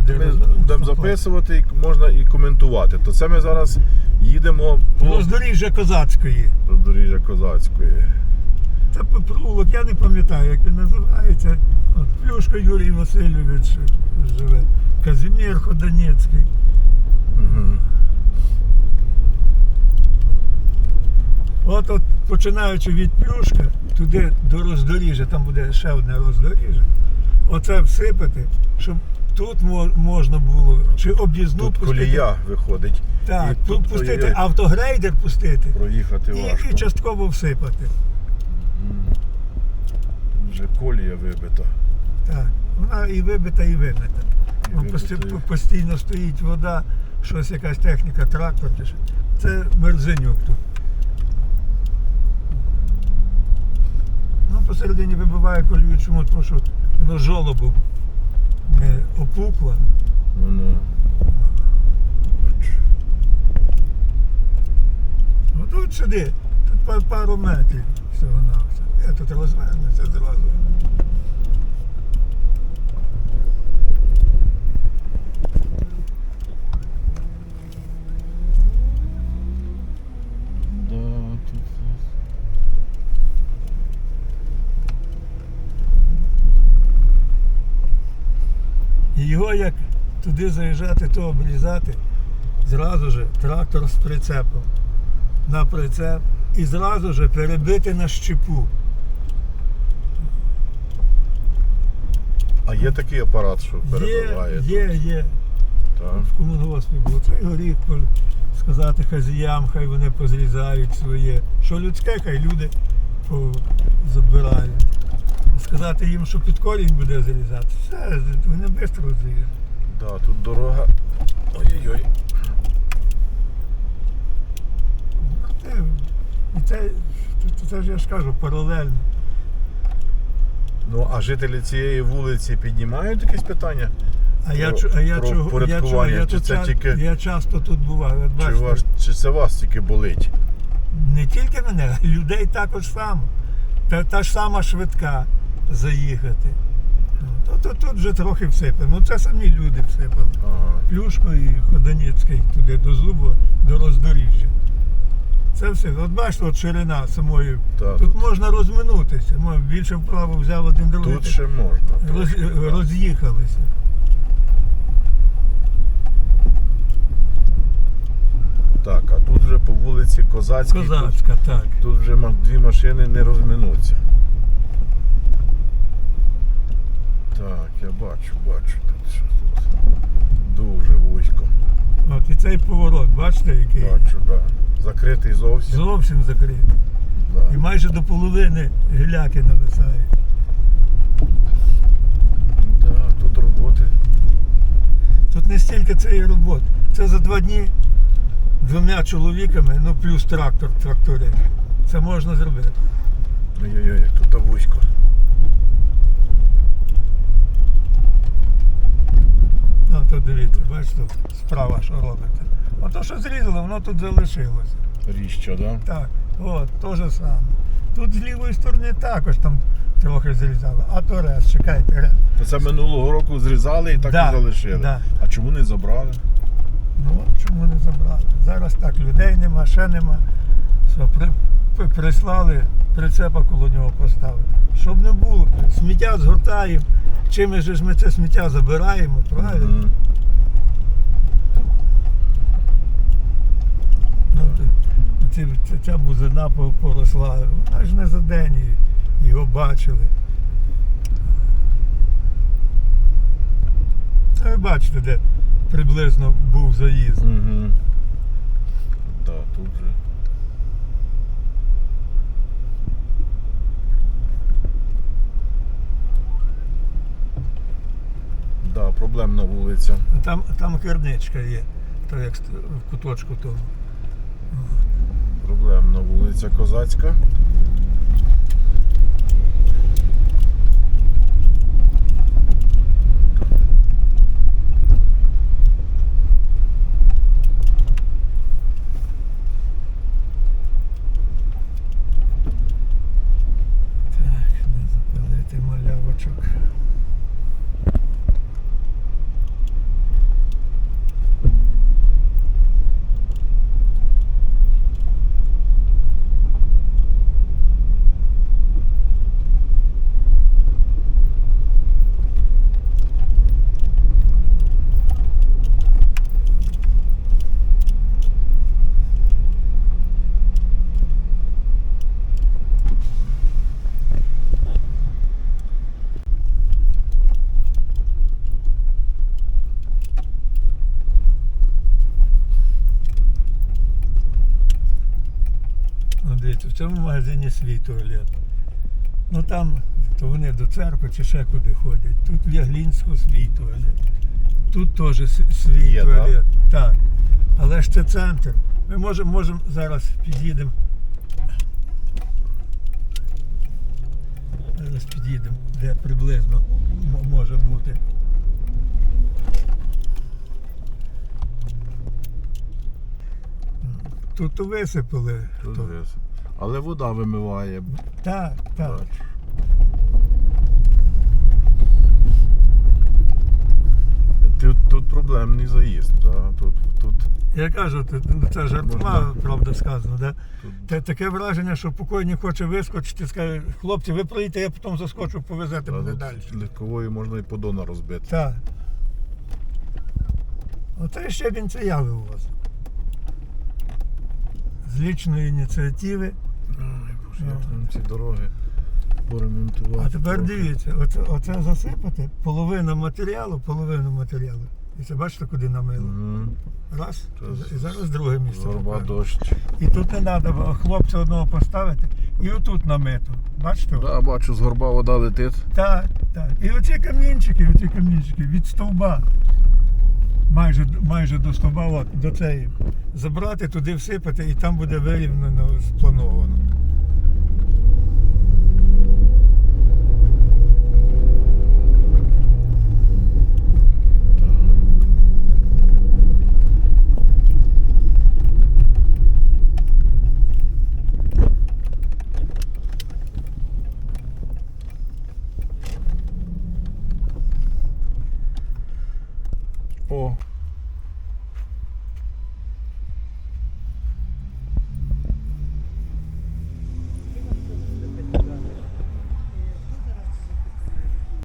Ми роз- будемо записувати, і можна і коментувати. То це ми зараз їдемо по Роздоріжжя козацької. роздоріжжя козацької. Це провулок, я не пам'ятаю, як він називається. От, Плюшка Юрій Васильович живе. Казимір Ходонецький. Угу. От, от починаючи від Плюшка, туди до роздоріжжя, там буде ще одне роздоріжжя. Оце всипати, щоб тут можна було чи об'їзну Тут пустити. колія виходить. Так, і тут пустити ой-ой, автогрейдер пустити проїхати і, важко. і частково всипати. Вже колія вибита. Так, вона і вибита, і вимита. І вибита, пости- і- Постійно стоїть вода, щось якась техніка, трактор. чи що. Це мерзенюк тут. Ну, посередині вибиває колію, чому? Тому що воно жолобом не опукла. Воно. Бач. Ну тут сюди, тут пару метрів всього на все. Я тут розвернуся зразу. Да, тут. І його як туди заїжджати, то обрізати, зразу же трактор з прицепом на прицеп і зразу же перебити на щепу. А є такий апарат, що перебиває. є, є. Так. В комунгоспі було. Цей горіх сказати хазіям, хай вони позрізають своє. Що людське, хай люди забирають. Сказати їм, що під корінь буде зрізати. Все, вони швидко зріжуть. Да, тут дорога. Ой-ой-ой. Це, і це, це, це ж я ж кажу, паралельно. Ну, а жителі цієї вулиці піднімають якесь питання? А я, Про- чу- а я про чого, я, чого, я, чи це ча- тільки- я часто тут буваю. От Чи, ваш, чи це вас тільки болить? не тільки мене, а людей також само. Та, та ж сама швидка заїхати. Ну, То, то, тут вже трохи всипали. Ну це самі люди всипали. Ага. Плюшко і Ходоніцький туди до зубу, до роздоріжжя. Це все. От бачите, от ширина самої. Та, тут, тут- можна розминутися. Мо- Більше вправо взяв один другий. Тут ще можна. роз, трошки, роз'їхалися. Так, а тут вже по вулиці Козацькій. Тут, Козацька, так. тут вже дві машини не розминуться. Так, я бачу, бачу тут що тут. Дуже вузько. От і цей поворот, бачите, який Бачу, да. Закритий зовсім. зовсім закритий. І майже до половини гіляки нависають. Да, тут роботи. Тут не стільки цієї роботи. Це за два дні двома чоловіками, ну плюс трактор, трактори. Це можна зробити. Ой-ой-ой, тут вузько. То дивіться, бачите, справа що робите. Ото що зрізало, воно тут залишилося. Ріща, да? Так, от, то же саме. Тут з лівої сторони також там трохи зрізало. А то раз, чекайте, раз. То Це минулого року зрізали і так Да, і залишили. да. А чому не забрали? Ну от чому не забрали? Зараз так, людей нема, ще нема. Все, при, при- прислали прицепа коло нього поставити. Щоб не було. Сміття згортаємо. Чим же ж ми це сміття забираємо, правильно? То- ці, ця, ця бузина по- поросла. Вона ж не за день його бачили. А ви бачите, де приблизно був заїзд. Угу. Да, тут же. Да, проблемна Там, там керничка є, то як в куточку тому. Проблемна вулиця Козацька. Так, не запалити малявочок. В цьому магазині свій туалет. Ну там, то вони до церкви чи ще куди ходять. Тут в Яглінську свій туалет. Тут теж свій Є, туалет. Так. Але ж це центр. Ми можемо можем зараз під'їдемо. Зараз під'їдемо, де приблизно може бути. Тут висипали. Тут то. Але вода вимиває. Так, так. Тут, тут проблемний заїзд. Да? Тут, тут, Я кажу, тут, ну, це жартома, правда сказано, да? тут Та, таке враження, що покойник хоче вискочити, скаже, хлопці, ви проїдете, я потім заскочу, повезете да, мене тут далі. легковою можна і подона розбити. Так. Оце ще він це яви у вас. З лічної ініціативи. Боже, як нам ці дороги поремонтувати. А тепер трохи. дивіться, оце, оце засипати, половина матеріалу, половину матеріалу. І це бачите, куди намило. Мгм. Раз, Це і зараз друге місце. Горба дощ. І тут не треба хлопця одного поставити, і отут намито. Бачите? Да, бачу, з горба вода летить. Так, так. І оці камінчики, оці камінчики від стовба. Майже, майже до стовба, от, до цієї. Забрати, туди всипати, і там буде вирівняно сплановано. О.